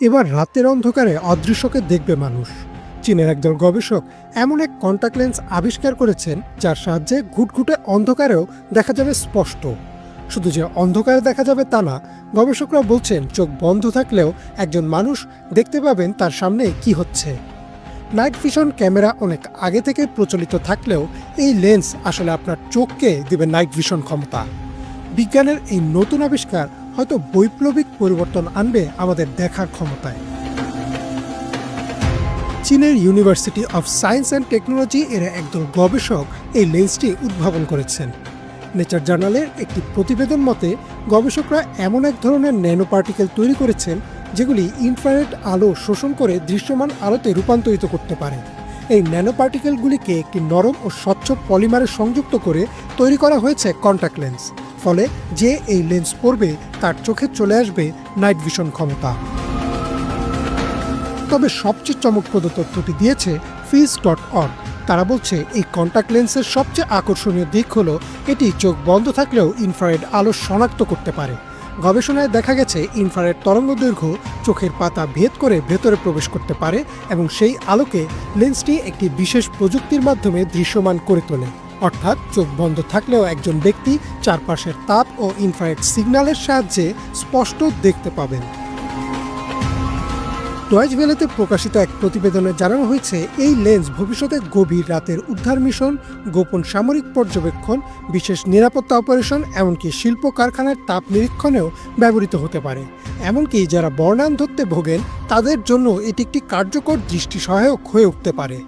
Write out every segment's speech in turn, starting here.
এবার রাতের অন্ধকারে অদৃশ্যকে দেখবে মানুষ। চীনের একদল গবেষক এমন এক কন্টাক্ট লেন্স আবিষ্কার করেছেন, যার সাহায্যে ঘুটঘুটে অন্ধকারেও দেখা যাবে স্পষ্ট। শুধু যে অন্ধকারে দেখা যাবে তা না গবেষকরা বলছেন চোখ বন্ধ থাকলেও একজন মানুষ দেখতে পাবেন তার সামনে কি হচ্ছে। নাইট ভিশন ক্যামেরা অনেক আগে থেকে প্রচলিত থাকলেও এই লেন্স আসলে আপনার চোখকে দেবে নাইট ভিশন ক্ষমতা। বিজ্ঞানের এই নতুন আবিষ্কার হয়তো বৈপ্লবিক পরিবর্তন আনবে আমাদের দেখার ক্ষমতায়। চীনের university of science and technology এর একদল গবেষক এই লেন্সটি উদ্ভাবন করেছেন। নেচার জার্নালের একটি প্রতিবেদন মতে, গবেষকরা এমন এক ধরনের ন্যানো পার্টিকেল তৈরি করেছেন, যেগুলি ইনফ্রারেড আলো শোষণ করে দৃশ্যমান আলোতে রূপান্তরিত করতে পারে। এই ন্যানো পার্টিকেলগুলিকে একটি নরম ও স্বচ্ছ পলিমারে সংযুক্ত করে তৈরি করা হয়েছে কন্ট্যাক্ট লেন্স ফলে যে এই লেন্স পরবে, তার চোখে চলে আসবে নাইট ভিশন ক্ষমতা। তবে সবচেয়ে চমকপ্রদ তথ্যটি দিয়েছে ফিজ ডট অর্গ। তারা বলছে, এই কন্ট্যাক্ট লেন্সের সবচেয়ে আকর্ষণীয় দিক হলো, এটি চোখ বন্ধ থাকলেও ইনফ্রারেড আলো শনাক্ত করতে পারে। গবেষণায় দেখা গেছে, ইনফ্রারেড তরঙ্গ দৈর্ঘ্য চোখের পাতা ভেদ করে ভেতরে প্রবেশ করতে পারে এবং সেই আলোকে লেন্সটি একটি বিশেষ প্রযুক্তির মাধ্যমে দৃশ্যমান করে তোলে। অর্থাৎ চোখ বন্ধ থাকলেও একজন ব্যক্তি চারপাশের তাপ ও ইনফ্রারেড সিগন্যালের সাহায্যে স্পষ্ট দেখতে পাবেন। ডয়েজ ভ্যালিতে প্রকাশিত এক প্রতিবেদনে জানানো হয়েছে, এই লেন্স ভবিষ্যতে গভীর রাতের উদ্ধার মিশন গোপন সামরিক পর্যবেক্ষণ, বিশেষ নিরাপত্তা অপারেশন এমনকি শিল্প কারখানার তাপ নিরীক্ষণেও ব্যবহৃত হতে পারে। এমনকি যারা বর্ণান্ধত্বে ভোগেন, তাদের জন্য এটি একটি কার্যকর দৃষ্টি সহায়ক হয়ে উঠতে পারে।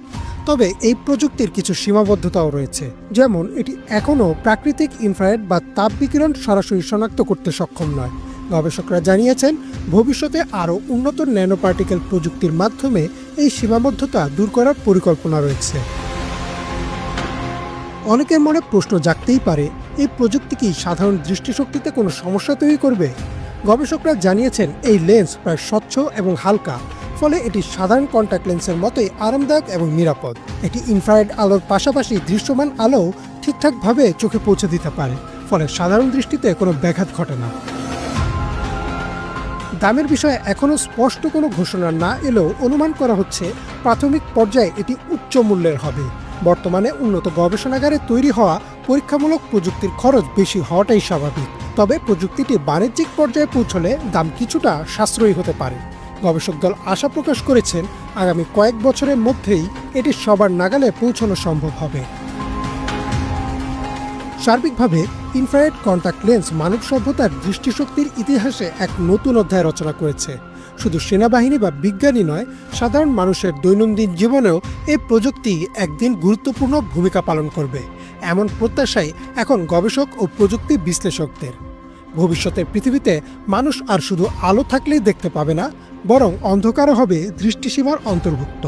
তবে এই প্রযুক্তির কিছু সীমাবদ্ধতাও রয়েছে, যেমন এটি এখনও প্রাকৃতিক ইনফ্রারেড বা তাপ বিকিরণ সরাসরি শনাক্ত করতে সক্ষম নয়। গবেষকরা জানিয়েছেন, ভবিষ্যতে আরও উন্নত ন্যানো পার্টিকেল প্রযুক্তির মাধ্যমে এই সীমাবদ্ধতা দূর করার পরিকল্পনা রয়েছে। অনেকের মনে প্রশ্ন জাগতেই পারে, এই প্রযুক্তি কি সাধারণ দৃষ্টিশক্তিতে কোনো সমস্যা তৈরি করবে? গবেষকরা জানিয়েছেন, এই লেন্স প্রায় স্বচ্ছ এবং হালকা ফলে এটি সাধারণ কন্ট্যাক্ট লেন্সের মতোই আরামদায়ক এবং নিরাপদ। এটি ইনফ্রারেড আলোর পাশাপাশি দৃশ্যমান আলো ঠিকঠাকভাবে চোখে পৌঁছে দিতে পারে, ফলে সাধারণ দৃষ্টিতে কোনো ব্যাঘাত ঘটে না। দামের বিষয়ে এখনও স্পষ্ট কোনো ঘোষণা না এলেও অনুমান করা হচ্ছে, প্রাথমিক পর্যায়ে এটি উচ্চ মূল্যের হবে। বর্তমানে উন্নত গবেষণাগারে তৈরি হওয়া পরীক্ষামূলক প্রযুক্তির খরচ বেশি হওয়াটাই স্বাভাবিক। তবে প্রযুক্তিটি বাণিজ্যিক পর্যায়ে পৌঁছলে দাম কিছুটা সাশ্রয়ী হতে পারে। গবেষক দল আশা প্রকাশ করেছেন, আগামী কয়েক বছরের মধ্যেই এটি সবার নাগালে পৌঁছানো সম্ভব হবে। সার্বিকভাবে, ইনফ্রারেড কন্টাক্ট লেন্স মানব সভ্যতার দৃষ্টিশক্তির ইতিহাসে এক নতুন অধ্যায় রচনা করেছে। শুধু সেনাবাহিনী বা বিজ্ঞানী নয়, সাধারণ মানুষের দৈনন্দিন জীবনেও এই প্রযুক্তি একদিন গুরুত্বপূর্ণ ভূমিকা পালন করবে। এমন প্রত্যাশাই এখন গবেষক ও প্রযুক্তি বিশ্লেষকদের। ভবিষ্যতের পৃথিবীতে মানুষ আর শুধু আলো থাকলেই দেখতে পাবে না, বরং অন্ধকারও হবে দৃষ্টিসীমার অন্তর্ভুক্ত।